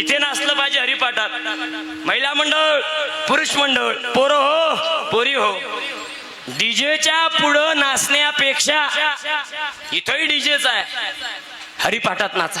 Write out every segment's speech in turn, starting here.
इथे नाचलं पाहिजे हरिपाठात. महिला मंडळ पुरुष मंडळ पोरं हो पोरी हो. डीजेच्या पुढं नाचण्यापेक्षा इथंही डीजेच आहे. हरिपाठात नाचा.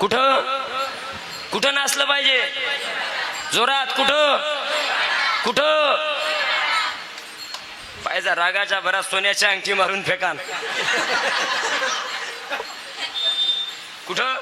कुठं? कुठं नाचलं पाहिजे? जोरात कुठं? कुठं? पाहिजे रागाच्या भरात सोन्याच्या अंगठी मारून फेकान. कुठं?